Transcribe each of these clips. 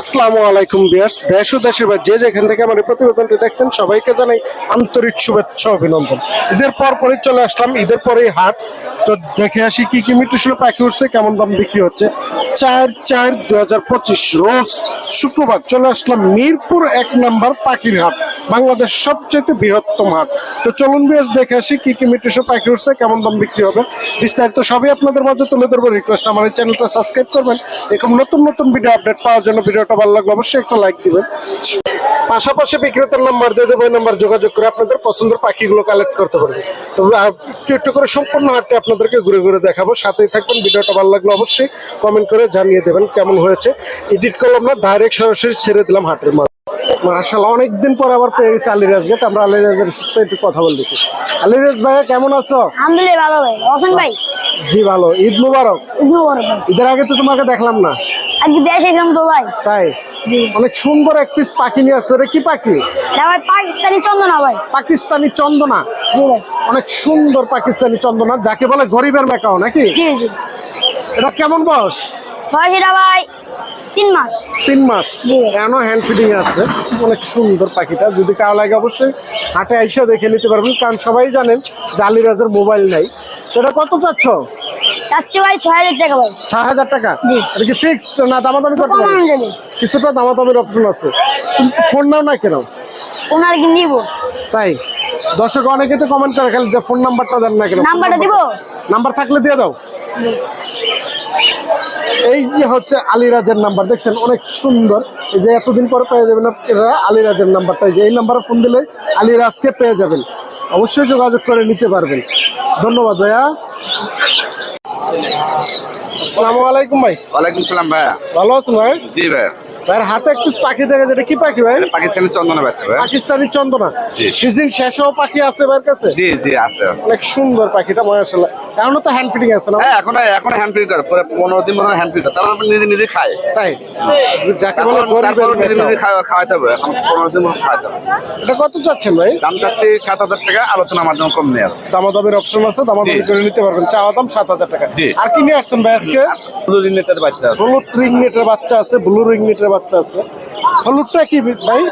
আসসালামু আলাইকুম বিয়ার্স দেশ ও দেশের বাইরে যে যেখান থেকে আমার এই প্রতিবেদনটি দেখছেন, সবাইকে জানাই আন্তরিক শুভেচ্ছা অভিনন্দন। ঈদের পর পরই চলে আসলাম, ঈদের পরেই হাট। তো দেখে আসি কি কি মিটুশিল পাখি উঠছে, কেমন দাম বিক্রি হচ্ছে। চার চার দু রোজ শুক্রবার চলে আসলাম মিরপুর এক নাম্বার পাখির হাট, বাংলাদেশ সবচেয়ে বৃহত্তম হাট। তো চলুন বিয়ার্স দেখে আসি কি কি মিটুশিল পাখি উঠছে, কেমন দাম বিক্রি হবে। বিস্তারিত সবই আপনাদের মাঝে তুলে ধরবো। রিকোয়েস্ট আমার এই চ্যানেলটা সাবস্ক্রাইব করবেন। এরকম নতুন নতুন ভিডিও আপডেট পাওয়ার জন্য ভিডিওটা ভালো লাগলে অবশ্যই একটা লাইক দিবেন। পাশাপাশি বিক্রেতার নাম্বার দিয়ে দেবো নাম্বার যোগাযোগ করে আপনাদের পছন্দের পাখিগুলো কালেক্ট করতে পারবেন তো একটু একটু করে সম্পূর্ণ হাটটি আপনাদেরকে ঘুরে ঘুরে দেখাবো। সাথেই থাকবেন, ভিডিওটা ভালো লাগলে অবশ্যই কমেন্ট করে জানিয়ে দেবেন কেমন হয়েছে। এডিট করলাম না ডাইরেক্ট সরাসরি ছেড়ে দিলাম হাটের মাঝে মার্শাল অনেকদিন পর আবার পেয়ে গেছি আলিরাজকে তো আমরা আলিরাজের সাথে একটু কথা বল আলিরাজ ভাইয়া কেমন আছো? আলহামদুলিল্লাহ ভালো ভাই। রোশন ভাই? জি ভালো। ঈদ মুবারক। বড় ভাই। ঈদের আগে তো তোমাকে দেখলাম না। আজকে দেশে গেলাম তো ভাই। তাই? অনেক সুন্দর এক পিস পাখি নিয়ে আসছো এটা কি পাখি? এটা ভাই পাকিস্তানি চন্দনা ভাই। পাকিস্তানি চন্দনা? অনেক সুন্দর পাকিস্তানি চন্দনা যাকে বলে গরিবের মেকাও নাকি? জি জি। এটা কেমন বয়স? এটা ভাই তিন মাস। তিন মাস। এখনও হ্যান্ড আছে? অনেক সুন্দর পাখিটা। যদি কারও লাগে অবশ্যই হাটে আইসা দেখে নিতে পারবেন। কারণ সবাই জানেন জালিরাজের মোবাইল নাই। এটা কত চাচ্ছ? চাচ্ছি ভাই ছয় হাজার টাকা ভাই। ছয় হাজার টাকা? এটা কি ফিক্সড না দামাদামি করতে কমান পারবেন? কিছুটা দামাদামির অপশন আছে। ফোন নাও না কেন? ওনার কি নিব? তাই? দর্শক অনেকে তো কমেন্ট করে খালি যে ফোন নাম্বারটা দেন না কেন? নাম্বারটা দিব? নাম্বার থাকলে দিয়ে দাও। এই যে হচ্ছে আলিরাজের নাম্বার দেখছেন অনেক সুন্দর। এই যে এতদিন পর পেয়ে যাবেন আপনারা আলিরাজের নাম্বারটা। এই যে এই নাম্বারে ফোন দিলে আলিরাজকে পেয়ে যাবেন। অবশ্যই যোগাযোগ করে নিতে পারবেন। ধন্যবাদ ভাইয়া। আসসালামু আলাইকুম ভাই। ওয়ালাইকুম সালাম ভাইয়া। ভালো আছেন ভাই? জি ভাইয়া। ভাইয়ের হাতে একটু পাখি দেখা যেটা কি পাখি ভাই? পাকিস্তানি চন্দনা বাচ্চা ভাইয়া পাকিস্তানি চন্দনা। সিজন শেষেও পাখি আছে ভাইয়ের কাছে? জি জি আছে আছে। অনেক সুন্দর পাখিটা মাশাআল্লাহ। এখনও তো হ্যান্ড ফিটিং আছে না হ্যাঁ এখন এখন হ্যান্ড ফিড করে। পুরো পনেরো দিন মতো হ্যান্ড ফিড করে। তারপর নিজে নিজে খায় তাই? যাকে বলে তারপর তারপর নিজে নিজে খাওয়া- খাওয়াতে হবে। এখন দিন মতো খাওয়াতে হবে। এটা কত চাচ্ছেন ভাই? দাম চাচ্ছি সাত হাজার টাকা। আলোচনার মাধ্যমে কম দামাদামের অপশন আছে দামাদামি জি। করে নিতে পারবেন। চাওয়া দাম সাত হাজার টাকা। জি। আর কি নিয়ে আসছেন ভাই আজকে? ব্লু রিনেটের বাচ্চা আছে। হলুদ রিং নেটের বাচ্চা আছে ব্লু রিং নেটের বাচ্চা আছে। হলুদটা কি ভাই?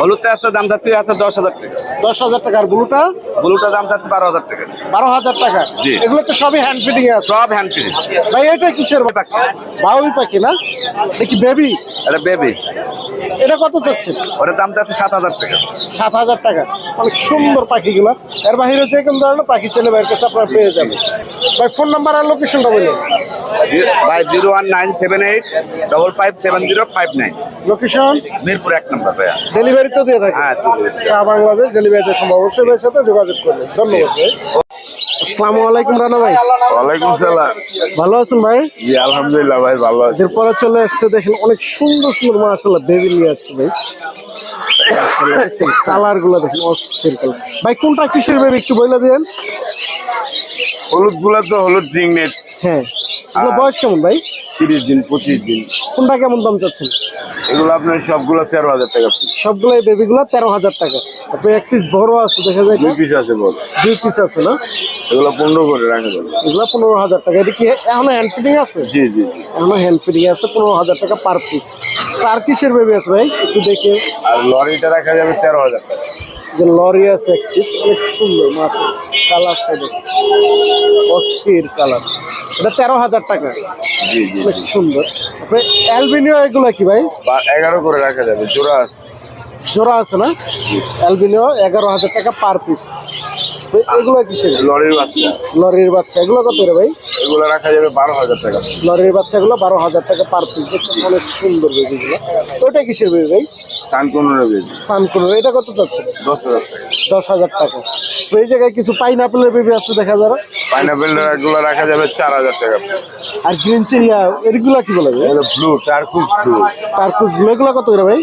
হলুদটা আছে দাম যাচ্ছে আছে দশ হাজার টাকা। দশ হাজার টাকা। আর ব্লুটা? ব্লুটার দাম যাচ্ছে বারো হাজার টাকা। বারো হাজার টাকা। এগুলো তো সবই হ্যান্ড ফিটিং আছে। সব হ্যান্ড ফিড ভাই এটা কিসের পাখি। বাউই পাখি না? এটা কি বেবি এটা বেবি এটা কত চাচ্ছেন? ওটার দাম চাচ্ছি সাত হাজার টাকা। সাত হাজার টাকা। অনেক সুন্দর পাখিগুলো। এর বাহিরে যে কোনো ধরনের পাখি ছেলে ভাইয়ের কাছে আপনারা পেয়ে যাবেন। ভাই ফোন নাম্বার আর লোকেশনটা বললেন জি- ভাই zero one nine seven eight double five seven zero five nine. Location Mirpur এক নম্বর ভাইয়া। ডেলিভারি তো দিয়ে থাকে হ্যাঁ চা বাংলাদেশ ডেলিভারিতে সম্ভব অবশ্যই সাথে যোগাযোগ করবেন ধন্যবাদ ভাই। আসসালামু আলাইকুম রানা ভাই। ওয়ালাইকুম সালাম। ভালো আছেন ভাই? জি আলহামদুলিল্লাহ ভাই ভালো আছি। এরপরে চলে আসছে দেখেন অনেক সুন্দর সুন্দর মাশাআল্লাহ বেবি নিয়ে আসছে ভাই। কালারগুলো দেখেন অস্থির কালার ভাই কোনটা কিসের বেবি একটু বলে হলুদগুলা তো হলুদ রিং নেট। হ্যাঁ বয়স কেমন ভাই? তিরিশ দিন পঁচিশ দিন। কোনটা কেমন দাম চাচ্ছেন? এগুলো আপনার সবগুলো তেরো হাজার টাকা। সবগুলো বেবিগুলো তেরো হাজার টাকা। তারপরে এক পিস বড় আছে দেখা যায় দুই পিস আছে বল দুই পিস আছে না? এগুলো পনেরো করে রাখা যাবে এগুলো পনেরো হাজার টাকা। এটা কি এখনও হ্যান্ড ফিটিং আছে? জি জি এখনও হ্যান্ড ফিটিং আছে পনেরো হাজার টাকা পার পিস আর কিসের বেবি আছে ভাই? একটু দেখে। আর লরিটা রাখা যাবে তেরো হাজার টাকা। যে লরি আছে এক পিস অনেক সুন্দর মাছ কালারটা দেখে। অস্থির কালার এটা তেরো হাজার টাকা। অনেক সুন্দর। তারপরে অ্যালবিনিও এগুলো কি ভাই? এগারো করে রাখা যাবে জোড়া আছে। জোড়া আছে না? অ্যালবিনিও এগারো হাজার টাকা পার পিস এগুলো কিসের? লরির বাচ্চা। লরির বাচ্চা এগুলো কত রে ভাই? এগুলো রাখা যাবে বারো হাজার টাকা। লরির বাচ্চাগুলো বারো হাজার টাকা পার পিস দেখছেন অনেক সুন্দর বেবিগুলো ওটা কিসের বেবি ভাই? সানকুনোর এটা কত চাচ্ছে দশ হাজার টাকা। দশ হাজার টাকা। তো এই জায়গায় কিছু পাইন আপেলের বেবি আছে দেখা যাবে? পাইনাপেলগুলো রাখা যাবে চার হাজার টাকা। আর গ্রিন চিরিয়া এগুলো কি বলে ব্লু টার্কুস ব্লু টার্কুস এগুলো কত করে ভাই?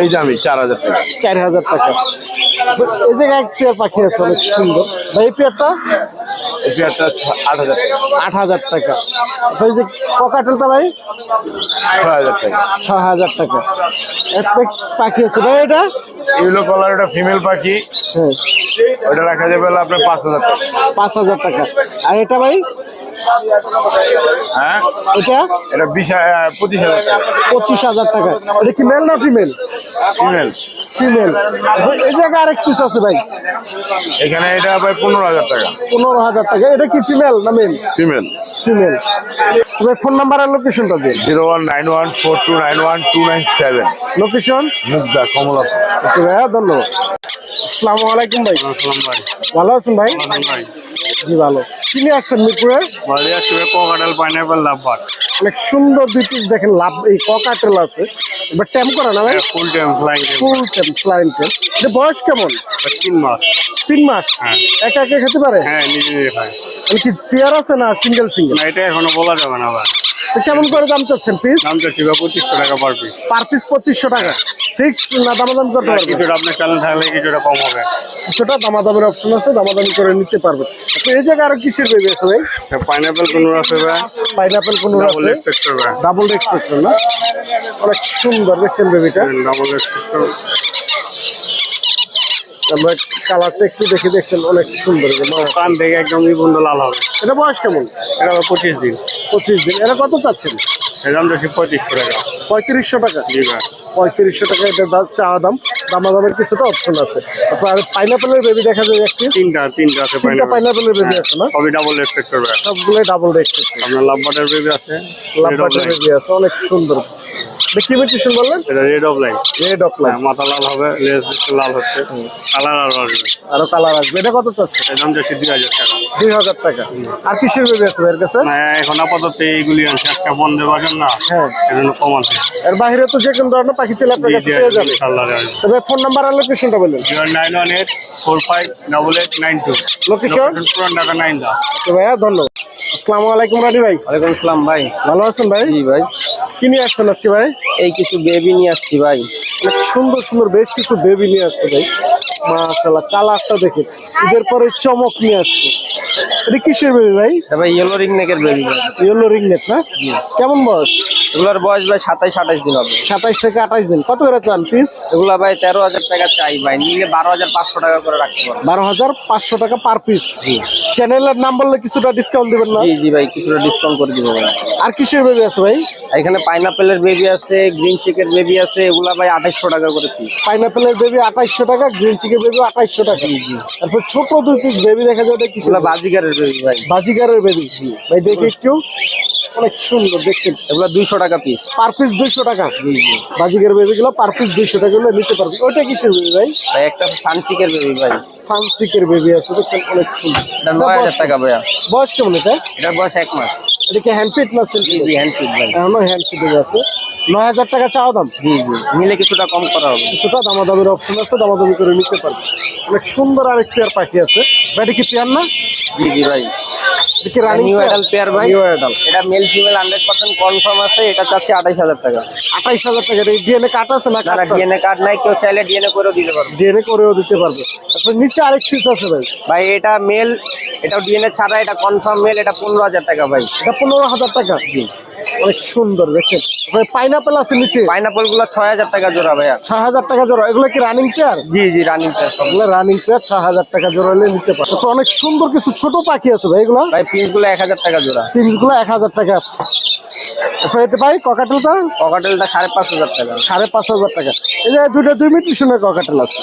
এই দামি চার হাজার টাকা। চার হাজার টাকা। এই জায়গায় এক পেয়ার পাখি আছে অনেক সুন্দর। ভাই এই পেয়ারটা? এই পেয়ারটা আট হাজার আট হাজার টাকা। এই যে পকাটেলটা ভাই? ছয় হাজার টাকা। ছ হাজার টাকা। পাখি আছে। ভাই এটা? ইউলো কলার এটা ফিমেল পাখি। হ্যাঁ। ওটা রাখা যাবে আপনার পাঁচ হাজার টাকা। পাঁচ হাজার টাকা। আর এটা ভাই? হ্যাঁ? এটা? এটা বিশ পঁচিশ হাজার টাকা। পঁচিশ হাজার টাকা। এটা কি মেল না ফিমেল ফিমেল ফিমেল এই জায়গায় আরেক পিস আছে ভাই। এখানে এটা ভাই পনেরো হাজার টাকা। পনেরো হাজার টাকা। এটা কি ফিমেল না মেল ফিমেল ফিমেল তবে ফোন নাম্বার আর লোকেশনটা দিন zero one nine one four two nine one two nine seven location Mugda Kamalapur okay ভাইয়া ধন্যবাদ। আসসালামু আলাইকুম ভাই? ভালো আছেন ভাই। জি ভালো। কিনে আসছেন মিরপুরে? কোকাটাল পাইনাপেল লাভবার অনেক সুন্দর দুই পিস দেখেন লাভ এই ককাটেল আছে। এবার ট্যাম করা না ভাই? ফুল টাইম ফ্লাইং ফুল ট্যাম ফ্লাইন ট্যাম এটা বয়স কেমন? তিন মাস। তিন মাস? হ্যাঁ। একা একা খেতে পারে? হ্যাঁ নিজে নিজে মানে কি পেয়ার আছে না সিঙ্গেল সিঙ্গেল এটা এখনও বলা যাবে না ভাই কেমন করে দাম চাচ্ছেন পিস দাম চাচ্ছি পঁচিশশো টাকা পার পিস পার পিস পঁচিশশো টাকা। ফিক্স না দামাদাম করতে পারবে কিছুটা আপনার থাকলে কিছুটা কম হবে। কিছুটা দামাদামের অপশন আছে দামাদামি করে নিতে পারবে তো এই জায়গায় আরও কিসের বেবি আছে ভাই? পাইনাপেল কোনো আছে ভাই। পাইনাপেল কোন ডাবল আছে। এক্সপেক্টর ডাবল এক্সপ্রেশন না? অনেক সুন্দর দেখছেন বেবিটা ডাবল এক্সপেক্টর আমরা কালারটা একটু দেখে দেখছেন অনেক সুন্দর কান থেকে একদম নিবন্ধ লাল হবে। এটা বয়স কেমন? এটা পঁচিশ দিন। পঁচিশ দিন। এটা কত চাচ্ছেন? এটা আমরা পঁয়ত্রিশশো টাকা। পঁয়ত্রিশশো টাকা। জি ভাই। পঁয়ত্রিশশো টাকা এটা দাম চাওয়া দাম। দামাদামের কিছুটা অপশন আছে। আর পাইনাপেলের বেবি দেখা যায় একটি। তিনটা তিনটা আছে তিনটা পাইনাপেল পাইনাপেলের বেবি আছে না? সবই ডাবল এক্সপেক্টর ভাই সবগুলোই ডাবল রেক্সেস আপনার লাভবাটের বেবি আছে লাভবাটের বেবি আছে অনেক সুন্দর। এটা কি মিউটেশন বললেন? এটা red opaline red opaline মাথা লাল হবে লেজ লাল হচ্ছে। কালার আরও আসবে। আরও কালার আসবে। এটা কত চাচ্ছে? এর দাম যাচ্ছে দুই হাজার টাকা। দুই হাজার টাকা। আর কিসের বেবি আছে এর কাছে? না এখন আপাতত এইগুলি আছে একটা বন্ধ বাজার না হ্যাঁ। এজন্য কম আছে এর বাইরে তো যে কোনো ধরনের পাখি ছেলে আপনার কাছে পেয়ে যাবে। ইনশাল্লাহ তবে ফোন নাম্বার আর লোকেশনটা বলেন। Nine one eight four five double eight nine two. Location Puran Dhaka nine দা তো ভাইয়া ধন্যবাদ। আসসালামু আলাইকুম রানি ভাই। ওয়ালাইকুম আসসালাম ভাই। ভালো আছেন ভাই? জি ভাই। কি নিয়ে আসছেন আজকে ভাই? এই কিছু বেবি নিয়ে আসছি ভাই। সুন্দর সুন্দর বেশ কিছু বেবি নিয়ে আসছে ভাই। মাশাআল্লাহ কালারটা দেখে ঈদের পরে চমক নিয়ে আসছে। এটা কিসের বেবি ভাই? ভাই ইয়েলো রিং নেকের বেবি ইয়েলো রিংনেট না? কেমন বয়স? এগুলোর বয়স ভাই সাতাইশ আঠাইশ দিন হবে। সাতাইশ থেকে আঠাইশ দিন। কত করে চান পিস এগুলা ভাই তেরো হাজার টাকা চাই ভাই। নিলে বারো হাজার পাঁচশো টাকা করে রাখতে পারব। বারো হাজার পাঁচশো টাকা পার পিস জি। চ্যানেলের নাম বললে কিছুটা ডিসকাউন্ট দিবেন না? জি জি ভাই কিছুটা ডিসকাউন্ট করে দিব ভাই। আর কিসের বেবি আছে ভাই? এখানে পাইনাপেলের বেবি আছে গ্রিন চিকের বেবি আছে এগুলা ভাই আঠাইশশো টাকা করে পিস পাইনাপেলের বেবি আঠাইশশো টাকা গ্রিন চিকেন বেবি আঠাইশশো টাকা। তারপর ছোট দুই পিস বেবি দেখা এগুলা বাজিগারের বেবি ভাই। বাজিগারের বেবি ভাই দেখি একটু। অনেক সুন্দর দেখছেন এগুলা দুইশো টাকা পিস পার পিস দুইশো টাকা। জি জি। বেবি গুলো পার পিস দুইশো টাকা গুলো নিতে পারবেন ওইটা কিসের বেবি ভাই? ভাই একটা সানচিকের বেবি ভাই। সানসিকের বেবি আছে দেখছেন অনেক সুন্দর। এটা নয় হাজার টাকা ভাইয়া। বয়স কেমন এটা? এটার বয়স এক মাস। এটা কি হ্যান্ড ফিট না জি হ্যান্ড ফিট ভাই। এখনও হ্যান্ড ফিট আছে। নয় হাজার টাকা চাওয়া দাম। জি জি। নিলে কিছুটা কম করা হবে। কিছুটা দামাদামির অপশন আছে দামাদামি করে নিতে পারবে। অনেক সুন্দর আরেক পেয়ার পাখি আছে। এটা কি পেয়ার না? জি জি ভাই। নিউ অ্যাডাল পেয়ার ভাই নিউ অ্যাডাল এটা male female hundred percent confirm আছে এটা চাচ্ছি আঠাইশ হাজার টাকা। আঠাইশ হাজার টাকা। এই ডিএনএ কাট আছে না কার্ড ডিএনএ কার্ড নাই কেউ চাইলে ডিএনএ করেও দিতে পারবে। ডিএনএ করেও দিতে পারবে। তারপর নিচে আরেক পিস আছে ভাই। ভাই এটা মেল এটা ডিএনএ ছাড়া এটা কনফার্ম মেল এটা পনেরো হাজার টাকা ভাই। এটা পনেরো হাজার টাকা। অনেক সুন্দর দেখেন। ভাই পাইনাপেল আছে নিচে। পাইনাপলগুলো ছয় হাজার টাকা জোড়া ভাইয়া। ছয় হাজার টাকা জোড়া। এগুলো কি রানিং পেয়ার জি জি রানিং পেয়ার সব। রানিং পেয়ার ছয় হাজার টাকা জোড়া হলে নিতে পারবে তো অনেক সুন্দর কিছু ছোট পাখি আছে ভাই এগুলো? ভাই পিসগুলো এক হাজার টাকা জোড়া। পিসগুলো এক হাজার টাকা এটা ভাই ককাটেলটা ককাটেলটা সাড়ে পাঁচ হাজার টাকা। সাড়ে পাঁচ হাজার টাকা। এই যে দুইটা দুই মিটিশনের ককাটেল আছে।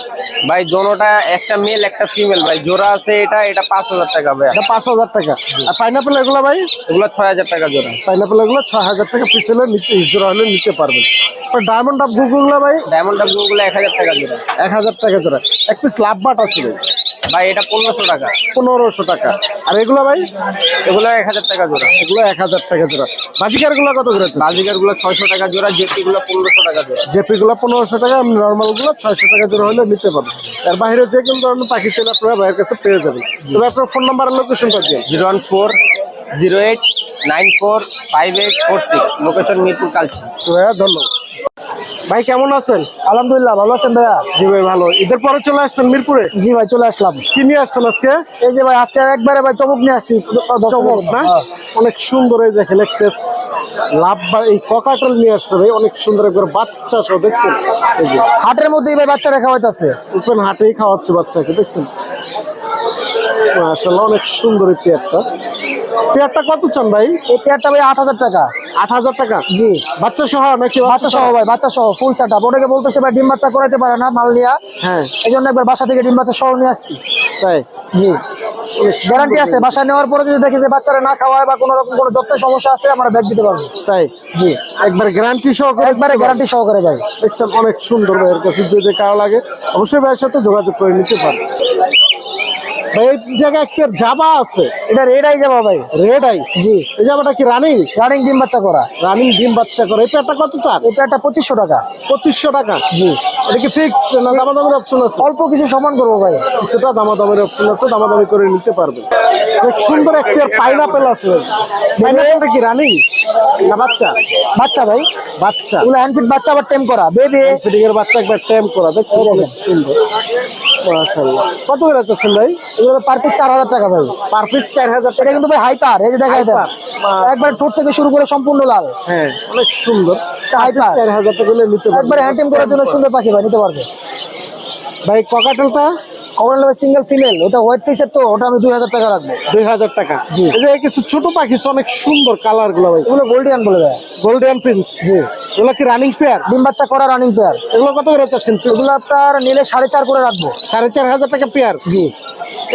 ভাই দোনোটা একটা মেল একটা ফিমেল ভাই। জোড়া আছে এটা এটা পাঁচ হাজার টাকা ভাইয়া এটা পাঁচ হাজার টাকা। আর পাইনাপেল এগুলো ভাই? এগুলো ছয় হাজার টাকা জোড়া। পাইনাপেল এগুলো ছয় হাজার টাকা পিস হলে নিতে জোড়া হলে নিতে পারবেন। ডায়মন্ড অফ গুগুলো ভাই? ডায়মন্ড ডাবগুলো এক হাজার টাকা জোড়া। এক হাজার টাকা জোড়া। এক পিস লাভ বাট আছে ভাই। ভাই এটা পনেরোশো টাকা। পনেরোশো টাকা। আর এগুলো ভাই? এগুলো এক হাজার টাকা জোড়া। এগুলো এক হাজার টাকা জোড়া। বাজিকারগুলো কত করেছে বাজিগারগুলো ছয়শো টাকা জোড়া জেপি গুলো পনেরোশো টাকা জোড়া। জেপি গুলো পনেরোশো টাকা নর্মালগুলো ছয়শো টাকা জোড়া হলে নিতে পারবেন তার বাইরে যে কোনো ধরনের পাখি ছিল আপনারা ভাইয়ের কাছে পেয়ে যাবেন। তবে আপনার ফোন নাম্বার লোকেশনটা দিয়ে zero one four zero eight nine four five eight four six. Location Mirpur Kalshi. ধন্যবাদ। ভাই কেমন আছেন? আলহামদুলিল্লাহ ভালো আছেন ভাইয়া? জি ভাই ভালো। ঈদের পরে চলে আসছেন মিরপুরে? জি ভাই চলে আসলাম। কি নিয়ে আসছেন আজকে? এই যে ভাই আজকে একবারে ভাই চমক নিয়ে আসছি চমক না? হ্যাঁ। অনেক সুন্দর এই দেখেন একটা লাভ বা এই ককাটেল নিয়ে আসছে ভাই অনেক সুন্দর একবার বাচ্চা সহ দেখছেন? এই যে। হাটের মধ্যেই ভাই বাচ্চারা খাওয়াইতেছে। ওপেন হাটেই খাওয়াচ্ছে বাচ্চাকে দেখছেন? মাশাআল্লাহ অনেক সুন্দর এই পেয়ারটা। পেয়ারটা কত চান ভাই? এই পেয়ারটা ভাই আট হাজার টাকা। আট হাজার টাকা? জি। বাচ্চা সহ নাকি বাচ্চা সহ ভাই বাচ্চা সহ ফুল সেট আপ ওটাকে বলতেছে ভাই ডিম বাচ্চা করাইতে পারে না মাল নিয়া। হ্যাঁ। এই জন্য একবার বাসা থেকে ডিম বাচ্চা সহ নিয়ে আসছি। তাই? জি। গ্যারান্টি আছে বাসায় নেওয়ার পরে যদি দেখি যে বাচ্চারা না খাওয়ায় বা কোনো রকম কোনো যত্নের সমস্যা আছে আমরা ব্যাগ দিতে পারব। তাই? জি। একবার গ্যারান্টি সহ একবারে গ্যারান্টি সহকারে ভাই। দেখছেন অনেক সুন্দর ভাইয়ের কাছে যদি কারও লাগে অবশ্যই ভাইয়ের সাথে যোগাযোগ করে নিতে পারে এই জায়গায় একটা জাবা আছে। এটা রেড আই যাব ভাই। রেড আই জি। এই জামাটা কি রানিং? রানিং ডিম বাচ্চা করা। রানিং ডিম বাচ্চা করে। এই পেয়ারটা কত চার? এটা একটা পঁচিশশো টাকা। পঁচিশশো টাকা? জি। এটা কি ফিক্সড না দামাদামের অপশন আছে? অল্প কিছু সমান করব ভাই। কিছুটা দামাদামের অপশন আছে দামাদামি করে নিতে পারবে। সুন্দর একটা পাইনাপেল আছে। পাইনাপেলটা কি রানিং? না বাচ্চা? বাচ্চা ভাই। বাচ্চা। এগুলো হ্যান্ডফিট বাচ্চা আবার টেম করা। বেবি ফিটিং এর বাচ্চা একবার টেম করা। দেখছেন সুন্দর। মাশাআল্লাহ। কত করে চাচ্ছেন ভাই? এগুলো পার পিস চার হাজার টাকা ভাই। পার পিস চার হাজার এটা টাকা কিন্তু ভাই হাইপার এই যে দেখা যায় একবার ঠোঁট থেকে শুরু করে সম্পূর্ণ লাল। হ্যাঁ অনেক সুন্দর। Hyper। চার হাজার টাকা করে নিতে একবার হ্যান্ড করার জন্য সুন্দর পাখি ভাই নিতে পারবে। ভাই ককাটেলটা কমন সিঙ্গেল ফিমেল ওটা হোয়াইট ফেসের তো ওটা আমি দুই হাজার টাকা রাখব। দুই হাজার টাকা। জি। এই যে কিছু ছোট পাখি অনেক সুন্দর কালারগুলো ভাই। এগুলো গোল্ডিয়ান বলে দেয়। গোল্ডিয়ান প্রিন্স জি। এগুলো কি রানিং পেয়ার ডিম বাচ্চা করা রানিং পেয়ার এগুলো কত করে চাচ্ছেন? এগুলো আপনার নিলে সাড়ে চার করে রাখব। সাড়ে চার হাজার টাকা পেয়ার জি।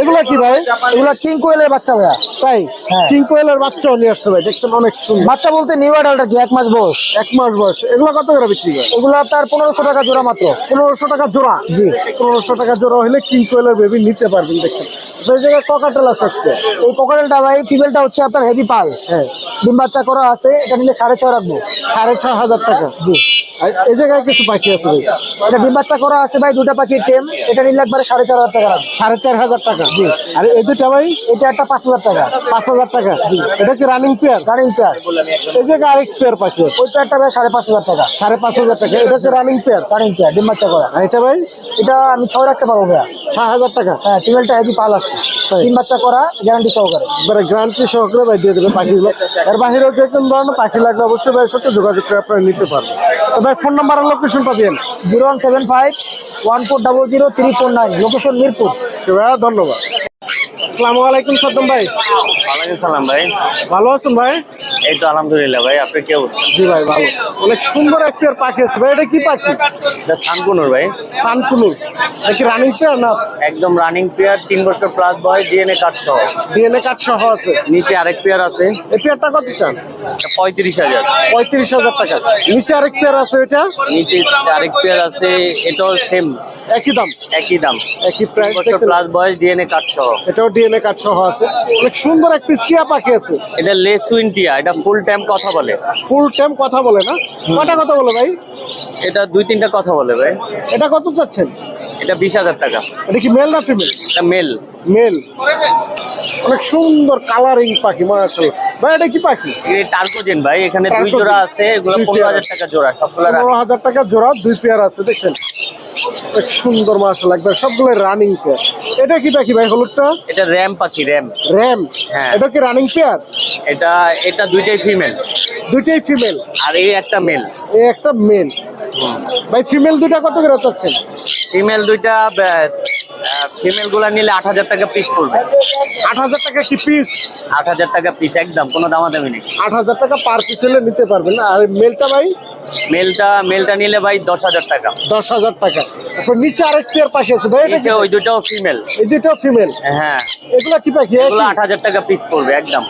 এগুলো কি ভাই? এগুলো কিং কোয়েলের বাচ্চা ভাইয়া। তাই? হ্যাঁ। কিং কোয়েলের বাচ্চাও নিয়ে আসতে ভাই দেখছেন অনেক সুন্দর। বাচ্চা বলতে নিউ অ্যাডাল্ট কি এক মাস বয়স। এক মাস বয়স। এগুলো কত করে বিক্রি করে? এগুলো আপনার পনেরোশো টাকা জোড়া মাত্র। পনেরোশো টাকা জোড়া? জি। পনেরোশো টাকা জোড়া হলে কিং কোয়েলের বেবি নিতে পারবেন দেখছেন। এই জায়গায় ককাটেল আছে এই কোকারেলটা ভাই ফিমেলটা হচ্ছে আপনার হেভি পাল। হ্যাঁ। ডিম বাচ্চা করা আছে এটা নিলে সাড়ে ছয় রাখব। সাড়ে ছয় হাজার টাকা। জি। এই জায়গায় কিছু পাখি আছে ভাই? এটা ডিম বাচ্চা করা আছে ভাই দুটা পাখির টেম। এটা নিলে একবারে সাড়ে চার হাজার টাকা সাড়ে চার হাজার টাকা জি। আর এই দুটা ভাই এটা একটা পাঁচ হাজার টাকা পাঁচ হাজার টাকা জি। এটা কি রানিং পেয়ার রানিং পেয়ার এই জায়গায় আরেক পেয়ার পাখি আছে ওই পেয়ারটা ভাই সাড়ে পাঁচ হাজার টাকা সাড়ে পাঁচ হাজার টাকা। এটা কি রানিং পেয়ার রানিং পেয়ার ডিম বাচ্চা করা। আর এটা ভাই এটা আমি ছয় হাজার রাখতে পারব ভাইয়া। ছয় হাজার টাকা। হ্যাঁ ফিমেলটা হেভি পাল আছে। তাই। ডিম বাচ্চা করা গ্যারান্টি সহকারে। এবারে গ্রান্টি সহকারে ভাই দিয়ে দেবে পাখিগুলো। এর বাহিরেও যে কোনো ধরনের পাখি লাগলে অবশ্যই ভাইয়ের সাথে যোগাযোগ করে আপনারা নিতে পারবেন। তো ভাই ফোন নাম্বার আর লোকেশনটা দিন zero one seven five one four double zero three four nine. Location Mirpur. ধন্যবাদ। আসসালামু আলাইকুম সাদ্দাম ভাই। ওয়ালাইকুম সালাম ভাই। ভালো আছেন ভাই? এই তো আলহামদুলিল্লাহ ভাই আপনি কে অবস্থা? জি ভাই ভালো। অনেক সুন্দর একটা পাখি আছে ভাই এটা কি পাখি? এটা সানকুনুর ভাই। সানকুনুর। এটা কি রানিং পেয়ার না? একদম রানিং পেয়ার তিন বছর প্লাস বয়স ডিএনএ কার্ড সহ। ডিএনএ কার্ড সহ আছে। নিচে আরেক পেয়ার আছে। এই পেয়ারটা কত চান? পঁয়ত্রিশ হাজার। পঁয়ত্রিশ হাজার টাকা। নিচে আরেক পেয়ার আছে এটা? নিচে আরেক পেয়ার আছে এটাও সেম একই দাম? একই দাম। একই প্রাইস প্লাস বয়স ডিএনএ কার্ড সহ। এটাও ডিএনএ কার্ড সহ আছে। অনেক সুন্দর একটি সিয়া পাখি আছে। এটা লেসুইনটিয়া এটা ফুল টাইম কথা বলে। ফুল টাইম কথা বলে না? কটা কথা বলে ভাই? এটা দুই তিনটা কথা বলে ভাই। এটা কত চাচ্ছেন? এটা বিশ হাজার টাকা। এটা কি মেল না ফিমেল এটা মেল মেল অনেক সুন্দর কালারিং পাখি মাশাআল্লাহ। ভাই এটা কি পাখি? এই টার্কোজেন ভাই এখানে দুই জোড়া আছে এগুলো দুই পনেরো পেয়ার হাজার টাকা জোড়া সবগুলো পনেরো হাজার টাকা জোড়া দুই পেয়ার আছে দেখছেন? অনেক সুন্দর মাশাআল্লাহ একবার সবগুলো রানিং পেয়ার এটা কি পাখি ভাই হলুদটা? এটা র্যাম পাখি র্যাম র্যাম হ্যাঁ। এটা কি রানিং পেয়ার এটা এটা দুইটাই ফিমেল দুইটাই ফিমেল আর এই একটা মেল এই একটা মেল ভাই ফিমেল দুইটা কত করে চাচ্ছেন? ফিমেল দুইটা ফিমেলগুলা নিলে আট হাজার টাকা পিস পড়বে। আট হাজার টাকা কি পিস আট হাজার টাকা পিস একদম কোনো দামাদামি নেই। আট হাজার টাকা পার পিস হলে নিতে পারবেন আর মেলটা ভাই? মেলটা মেলটা নিলে ভাই দশ হাজার টাকা। দশ হাজার টাকা। তারপর নিচে আরেক পেয়ার পাখি আছে ভাই এটা ওই দুটাও ফিমেল এই দুটো ফিমেল হ্যাঁ। এগুলা কি পাখি? এগুলো আট হাজার টাকা পিস পড়বে একদম।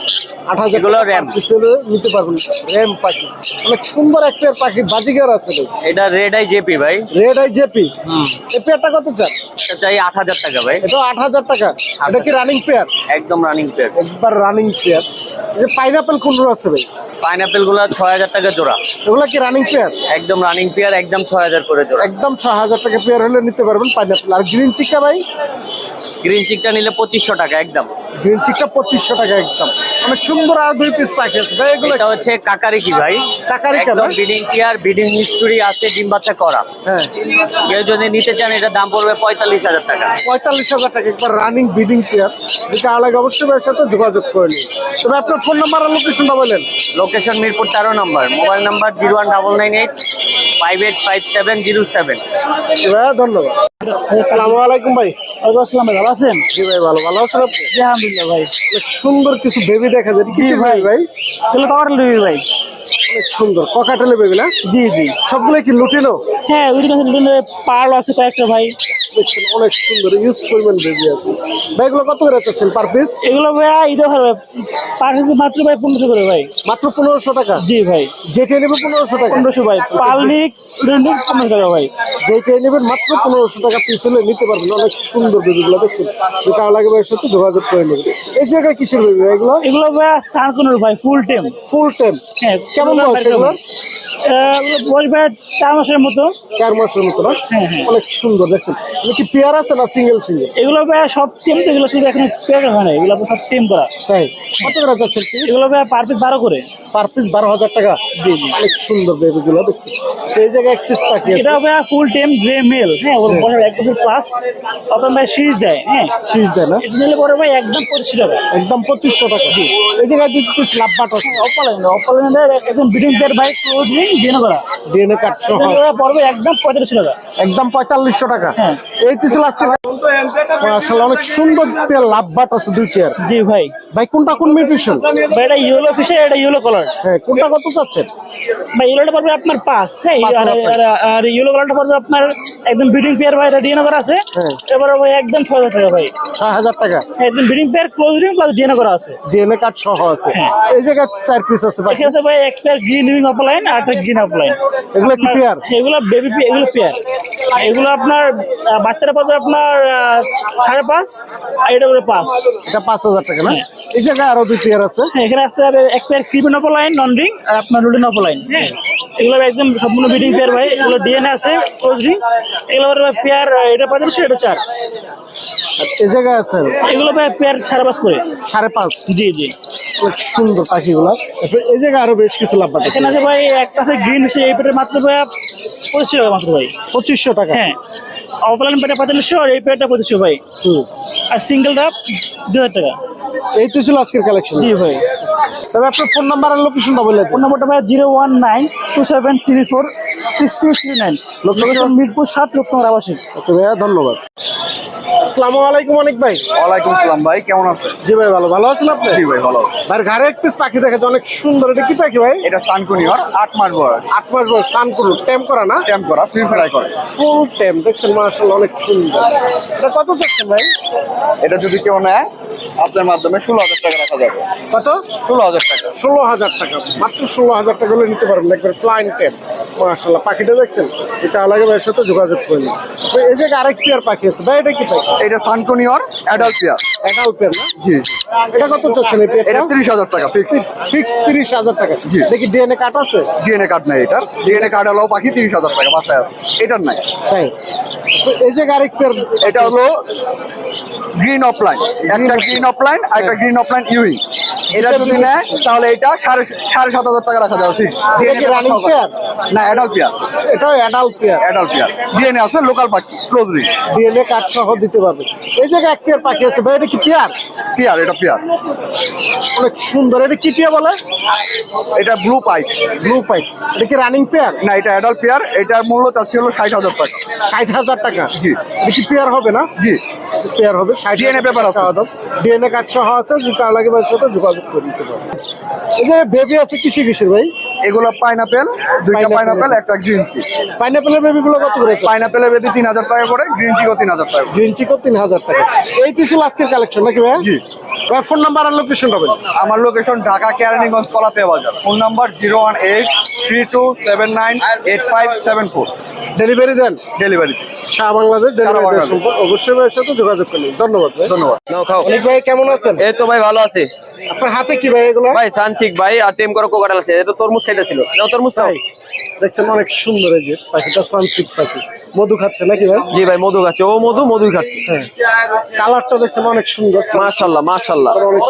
আট হাজার এগুলো র্যাম। per piece হলে নিতে পারবেন। র্যাম পাখি। অনেক সুন্দর এক পেয়ার পাখি বাজিগার আছে এটা রেড আই জেপি ভাই। রেড আই জেপি হুম। এই পেয়ারটা কত চান? এটা চাই আট হাজার টাকা ভাই। এটা আট হাজার টাকা। এটা কি রানিং পেয়ার একদম রানিং পেয়ার একবার রানিং পেয়ার যে পাইনাপেল কোন আছে ভাই। পাইনাপেলগুলো ছয় হাজার টাকা জোড়া। এগুলা কি রানিং পেয়ার একদম রানিং পেয়ার একদম ছয় হাজার করে জোড়া। একদম ছয় হাজার টাকা পেয়ার হলে নিতে পারবেন পাইনাপেল আর গ্রিন চিকা ভাই? গ্রিন চিকটা নিলে পঁচিশশো টাকা একদম। গ্রিন চিকটা পঁচিশশো টাকা একদম। অনেক সুন্দর আর দুই পিস ভাই এগুলো এটা হচ্ছে কাকারি কি ভাই? কাকারি? একদম বিডিং টিয়ার বিডিং হিস্টোরি আছে ডিম বাচ্চা করা। হ্যাঁ। কেউ যদি নিতে চান এটা দাম পড়বে পঁয়তাল্লিশ হাজার টাকা। পঁয়তাল্লিশ হাজার টাকা একবার রানিং বিডিং চেয়ার যেটা আলাদা অবশ্যই ভাইয়ের সাথে যোগাযোগ করে নিন। তবে আপনার ফোন নাম্বার আর লোকেশনটা বলেন। লোকেশন মিরপুর তেরো নম্বর। Mobile number zero one double nine eight five eight five seven zero seven ধন্যবাদ। আসসালামু আলাইকুম ভাই। আসসালাম ভাই ভালো আছেন? জি ভাই ভালো। ভালো আছেন আপনি? জি আলহামদুলিল্লাহ ভাই। অনেক সুন্দর কিছু বেবি দেখা যায়। ভাই। ভাই? তাহলে কবার দিবি ভাই। অনেক সুন্দর। ককাটেলে বেবি না? জি জি। সবগুলো কি লুটিনো? হ্যাঁ পার্ল আছে কয়েকটা ভাই। অনেক সুন্দর ইউজ বেবি আছে। ভাই এগুলো কত করে চাচ্ছেন পার পিস এগুলো ভাই ঈদে ভাই পার পিস মাত্র ভাই পনেরোশো করে ভাই। মাত্র পনেরোশো টাকা? জি ভাই। যেটা নেবে পনেরোশো টাকা। পনেরোশো ভাই। টাকা যেটা নেবেন মাত্র পনেরোশো টাকা। পিস হলে নিতে পারবেন অনেক সুন্দর বেবিগুলো দেখছেন। কারও লাগে ভাইয়ের সাথে যোগাযোগ করে নেবেন। এই জায়গায় কিসের বেবি এগুলো? এগুলো ভাই সানকুনের ভাই ফুল টেম ফুল টাইম হ্যাঁ কেমন বয়স এগুলো? বয়স ভাই চার মাসের মতো। চার মাসের মতো না? হ্যাঁ, হ্যাঁ। অনেক সুন্দর দেখছেন? এটা কি পেয়ার আছে না সিঙ্গেল সিঙ্গেল এগুলো ভাই সব টেম এগুলো শুধু এখন হয় না এগুলো সব টেম করা। তাই? কত করে যাচ্ছেন এগুলো ভাই পার পিস বারো করে। পার পিস বারো হাজার টাকা। অনেক সুন্দর বেবিগুলো দেখছি। এই জায়গায় এক পিস পাখি এটা ভাই ফুল টাইম গ্রে মেল হ্যাঁ ওর এক বছর প্লাস আপনার ভাই দেয় হ্যাঁ। শীষ দেয় না? এটা নিলে পরে ভাই একদম পঁচিশ টাকা। একদম পঁচিশশো টাকা। এই জায়গায় দুই পিস লাভ বাট আছে অপালেন অপালেন একদম বিডিং পেয়ার ভাই ক্লোজ দিয়ে করা। ডিএনএ কার্ড সহ। পড়বে একদম পঁয়তাল্লিশ টাকা। একদম পঁয়তাল্লিশশো টাকা। হ্যাঁ। এই পিস আজকে আসলে অনেক সুন্দর লাভ বাট আছে দুই চেয়ার জি ভাই। ভাই কোনটা কোন মিউট্রিশন ভাই এটা ইয়েলো ফিশে এটা ইয়েলো কালার হ্যাঁ কোনটা কত চাচ্ছেন? ভাই ইয়েলোটা পড়বে আপনার পাঁচ। হ্যাঁ আর- ইয়েলো কালারটা পড়বে আপনার একদম বিডিং পেয়ার ভাই এটা ডিএনএ করা আছে। হ্যাঁ। এবারে ভাই একদম ছয় হাজার টাকা ভাই। ছয় হাজার টাকা। একদম breeding pair close plus DNA করা আছে। ডিএনএ কার্ড সহ আছে। হ্যাঁ। এই জায়গায় চার পিস আছে আছে ভাই এক পেয়ার গ্রিন উইং অফলাইন আর একটা গ্রিন অফলাইন এগুলো কি পেয়ার এগুলো বেবি এগুলো পেয়ার এগুলো আপনার বাচ্চারা পাবে আপনার সাড়ে পাঁচ আর এটা করে পাঁচ। এটা পাঁচ হাজার টাকা না? হ্যাঁ। এই জায়গায় আরও দুই পেয়ার আছে। হ্যাঁ, এখানে আসতে হবে এক pair creamino opaline non ring আর আপনার রুডিন অফলাইন হ্যাঁ। এগুলো একদম সম্পূর্ণ বিডিং পেয়ার ভাই। এগুলো ডিএনএ আছে ক্লোজ এগুলো পেয়ার এটা পঁয়তাল্লিশ এটা চার। এই জায়গায় আছে এগুলো ভাই পেয়ার সাড়ে পাঁচ করে। সাড়ে পাঁচ। জি জি। সুন্দর পাখিগুলা। এই জায়গায় আরও বেশ কিছু লাভ এখানে আছে ভাই একটা আছে গ্রিন হচ্ছে এই পেটে মাত্র ভাই পঁচিশশো টাকা মাত্র ভাই। পঁচিশশো টাকা। হ্যাঁ। অফলাইন পেটে পঁয়তাল্লিশশো আর এই পেটটা পঁচিশশো ভাই। আর সিঙ্গেলটা দু হাজার টাকা। এই তো ছিল আজকের কালেকশন জি ভাই। তবে আপনার ফোন নাম্বার আর লোকেশনটা বলে ফোন নম্বরটা ভাই zero one nine two seven three four six two three nine. Location Mirpur সাত লক্ষ্মণ আবাসিক। ওকে ভাইয়া ধন্যবাদ। আসসালামু আলাইকুম অনেক ভাই। ওয়ালাইকুম সালাম ভাই কেমন আছেন? জি ভাই ভালো। ভালো আছেন আপনি? জি ভাই ভালো ভাই ঘরে এক পিস পাখি দেখা অনেক সুন্দর। এটা কি পাখি ভাই? এটা সানকুনিয়র আট মাস বয়স। আট মাস বয়স স্নান করুন টেম করা না? ক্যাম্প করা ফ্রি ফ্রাই করে। ফুল টেম দেখছেন? মার্শাল্লাহ অনেক সুন্দর। এটা কত চাচ্ছেন ভাই? এটা যদি কেউ নেয় আপনার মাধ্যমে ষোলো হাজার টাকা রাখা যাবে। কত? ষোলো হাজার টাকা। ষোলো হাজার টাকা। মাত্র ষোলো হাজার টাকা হলে নিতে পারবেন একবার ফ্লাইং টেম। মার্শাল্লাহ পাখিটা দেখছেন? এটা আলাদা ভাইয়ের সাথে যোগাযোগ করলেন এই জায়গায় আরেক পেয়ার পাখি আছে ভাই এটা কি পাখি? এটা সানটোনিওর অ্যাডাল্ট পেয়ার অ্যাডাল্ট পেয়ার না? জি এটা কত চাচ্ছেন এটা তিরিশ হাজার টাকা ফিক্স ফিক্স তিরিশ হাজার টাকা। জি। দেখি ডিএনএ কাট আছে? ডিএনএ কার্ড নাই এটা ডিএনএ কার্ড হলো পাখি তিরিশ হাজার টাকা বাসায় আছে। এটার নাই। তাই। এই যে গাড়ি এটা হলো গ্রিন অফলাইন একটা গ্রিন অফলাইন আর একটা গ্রিন অফলাইন ইউইং এটা যদি নেয় তাহলে এটা সাড়ে সাড়ে সাত হাজার টাকা রাখা যাবে ফিক্স? না অ্যাডাল্ট পেয়ার এটাও adult pair adult pair DNA আছে লোকাল পাখি ক্লোজ রিং ডিএনএ কার্ড সহ দিতে পারবে। এই জায়গায় এক পেয়ার পাখি আছে। ভাই এটা কি পেয়ার পেয়ার এটা পেয়ার অনেক সুন্দর। এটা কি পেয়ার বলে? এটা ব্লু পাইপ ব্লু পাইপ এটা কি রানিং পেয়ার না এটা অ্যাডাল্ট পেয়ার এটার মূল্য চাচ্ছি হলো ষাট হাজার টাকা। ষাট হাজার টাকা? জি। এটা কি পেয়ার হবে না? জি। পেয়ার হবে। DNA paper আছে। ডিএনএ কার্ড সহ আছে কার লাগে সাথে যোগাযোগ করে দিতে পারবে এই যে বেবি আছে কিসে কিসের ভাই? এগুলো পাইনাপেল দুইটা পাইনাপেল একটা গ্রিন চি পাইনাপেলের বেবি গুলো কত করে পাইনাপেলের বেদি তিন হাজার টাকা করে গ্রিন চিও তিন হাজার টাকা। গ্রিন চিকো তিন হাজার টাকা। এই তো ছিল আজকের কালেকশন নাকি ভাই? জি। ভাই ফোন নাম্বার আর লোকেশনটা বলুন। আমার লোকেশন ঢাকা কেরানীগঞ্জ কলাতে বাজার। Phone number zero one eight three two seven nine eight five seven four delivery দেন? ডেলিভারি শাহ বাংলাদেশ ডেলিভারি। অবশ্যই ভাইয়ের সাথে যোগাযোগ করুন। ধন্যবাদ ধন্যবাদ। নাও খাও। অনেক ভাই কেমন আছেন? এই তো ভাই ভালো আছে। আপনার হাতে কি ভাই এগুলো? ভাই সানচিক ভাই আর টেম করো কোকাটাল আছে। এটা তরমুজ খাইতেছিল। তরমুজ খাই। দেখছেন অনেক সুন্দর এই যে পাখিটা সানসিক পাখি। মধু খাচ্ছে নাকি ভাই? জি ভাই মধু খাচ্ছে। ও মধু মধুই খাচ্ছে। হ্যাঁ। কালারটা দেখছেন অনেক সুন্দর। মাশাল্লাহ অনেক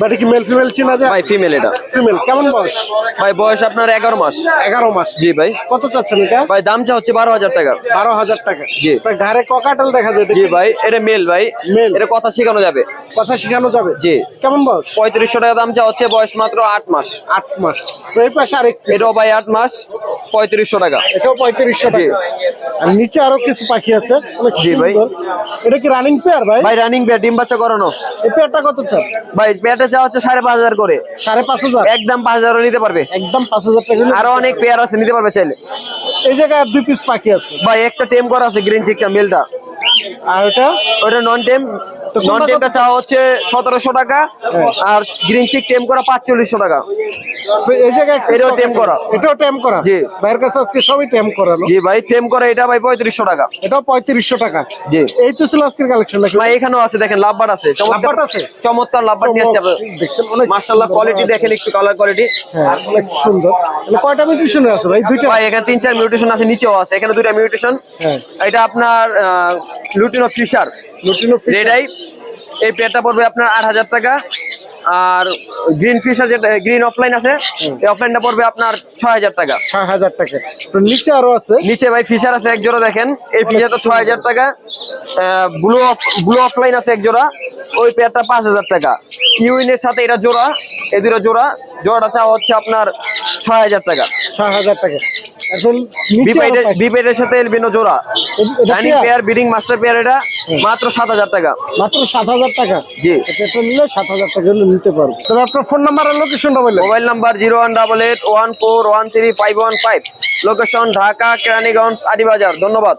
বাট কি মেল ফিমেল চিনা যায়? ভাই ফিমেল এটা। ফিমেল কেমন বয়স? ভাই বয়স আপনার এগারো মাস। এগারো মাস। জি ভাই। কত চাচ্ছেন এটা? ভাই দামটা হচ্ছে বারো হাজার টাকা। বারো হাজার টাকা। জি। আপনার ঘাড়ে ককাটাল দেখা যায় জি ভাই এটা মেল ভাই। Male। এটা কথা শেখানো যাবে। কথা শেখানো যাবে। জি। কেমন বয়স? পঁয়ত্রিশশো টাকা দাম চা হচ্ছে বয়স মাত্র আট মাস। আট মাস। তো এই পাশে আরেক এটাও ভাই আট মাস পঁয়ত্রিশশো টাকা। এটাও পঁয়ত্রিশশো টাকা আর নিচে আরও কিছু পাখি আছে জি ভাই। এটা কি রানিং পেয়ার ভাই? ভাই রানিং পেয়ার ডিম বাচ্চা করানো। এই পেয়ারটা কত চান? ভাই পেয়ারটা চাওয়া হচ্ছে সাড়ে পাঁচ হাজার করে। সাড়ে পাঁচ হাজার? একদম পাঁচ হাজারও নিতে পারবে। একদম পাঁচ হাজার টাকা আরও অনেক পেয়ার আছে নিতে পারবে চাইলে। এই জায়গায় দুই পিস পাখি আছে। ভাই একটা টেম করা আছে গ্রিন চিকটা মেলটা আর ওটা? ওটা নন টেম নন টেমটা চাওয়া হচ্ছে সতেরোশো টাকা আর গ্রিন চিক টেম করা পাঁচচল্লিশশো টাকা। এই জায়গায় এটাও টেম করা। এটাও টেম করা? জি। ভাইয়ের কাছে আজকে সবই টেম করানো জি ভাই টেম করা এটা ভাই পঁয়ত্রিশশো টাকা। এটাও পঁয়ত্রিশশো টাকা। জি। এই তো ছিল আজকের কালেকশন ভাই এখানেও আছে দেখেন লাভবার আছে। চমৎকার আছে? চমৎকার লাভবার নিয়ে আসছে মার্শাল্লাহ কোয়ালিটি। দেখেন একটু কালার কোয়ালিটি হ্যাঁ অনেক সুন্দর। মানে কয়টা মিউটিশনের আছে ভাই? দুইটা? ভাই এখানে তিন চার মিউটেশন আছে নিচেও আছে। এখানে দুইটা মিউটেশন হ্যাঁ। এটা আপনার lutino Fischer lutino red eye এই পেয়ারটা পড়বে আপনার আট হাজার টাকা। আর গ্রিন ফিশার যেটা গ্রিন অফলাইন আছে এই অফলাইনটা পড়বে আপনার ছয় হাজার টাকা। ছয় হাজার টাকা। তো নিচে আরও আছে? নিচে ভাই ফিশার আছে এক জোড়া দেখেন। এই ফিশারটা ছয় হাজার টাকা। ব্লু অফ ব্লু অফলাইন আছে এক জোড়া। ওই পেয়ারটা পাঁচ হাজার টাকা। ইউইনের সাথে এটা জোড়া এই দুটো জোড়া। জোড়াটা চাওয়া হচ্ছে আপনার ছয় হাজার টাকা। ছয় হাজার টাকা। এখন বিপেডের সাথে এলবিনো জোড়া। পেয়ার? বিডিং মাস্টার পেয়ার এটা মাত্র সাত হাজার টাকা। মাত্র সাত হাজার টাকা। জি। এটা নিলে সাত হাজার টাকা হলে নিতে পারব। তবে আপনার ফোন নাম্বার আর লোকেশনটা বললেন mobile number zero one double eight one four one three five one five location Dhaka Keraniganj আদিবাজার ধন্যবাদ।